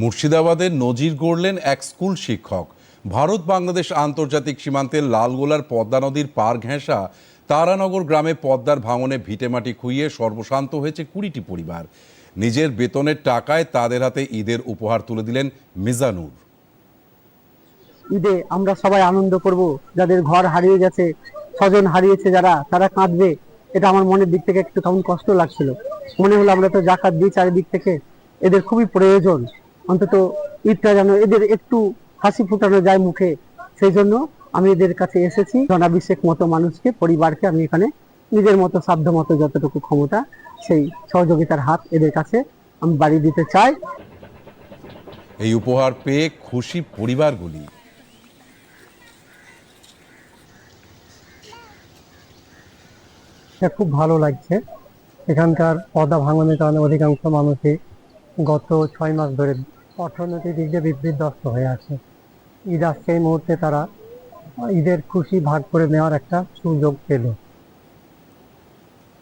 মুর্শিদাবাদের নজির গড়লেন এক স্কুল শিক্ষক। ভারত বাংলাদেশ আন্তর্জাতিক সীমান্তের লালগোলার পদ্মা নদীর পার ঘেঁষা তারানগর গ্রামে পদ্মার ভাঙনে ভিটেমাটি খুইয়ে সর্বশান্ত হয়েছে কুড়িটি পরিবার। নিজের বেতনের টাকায় তাদের হাতে ঈদের উপহার তুলে দিলেন মিজানুর। ঈদে আমরা সবাই আনন্দ করব, যাদের ঘর হারিয়ে গেছে, স্বজন হারিয়েছে যারা, তারা কাঁদবে। এটা আমার মনের দিক থেকে একটু তখন কষ্ট লাগছিল। মনে হলো আমরা তো জাকাত দিই চারিদিক থেকে। এদের খুবই প্রয়োজন। অন্তত ঈদটা যেন এদের একটু হাসি ফুটানো যায় মুখে। সেই জন্য আমি এদের কাছে এসেছি। জনাবিশেক মতো মানুষকে পরিবারকে আমি এখানে নিজের মতো সাধ্য মতো যতটুকু ক্ষমতা সেই সহযোগিতার হাত এদের কাছে আমি বাড়িয়ে দিতে চাই। এই উপহার পেয়ে খুশি পরিবারগুলি। খুব ভালো লাগছে। এখানকার পদা ভাঙনের কারণে অধিকাংশ মানুষই গত ছয় মাস ধরে অর্থনৈতিক দিক দিয়ে বিপর্যস্ত হয়ে আছে। ঈদ আসছে এই মুহূর্তে তারা ঈদের খুশি ভাগ করে নেওয়ার একটা সুযোগ পেল।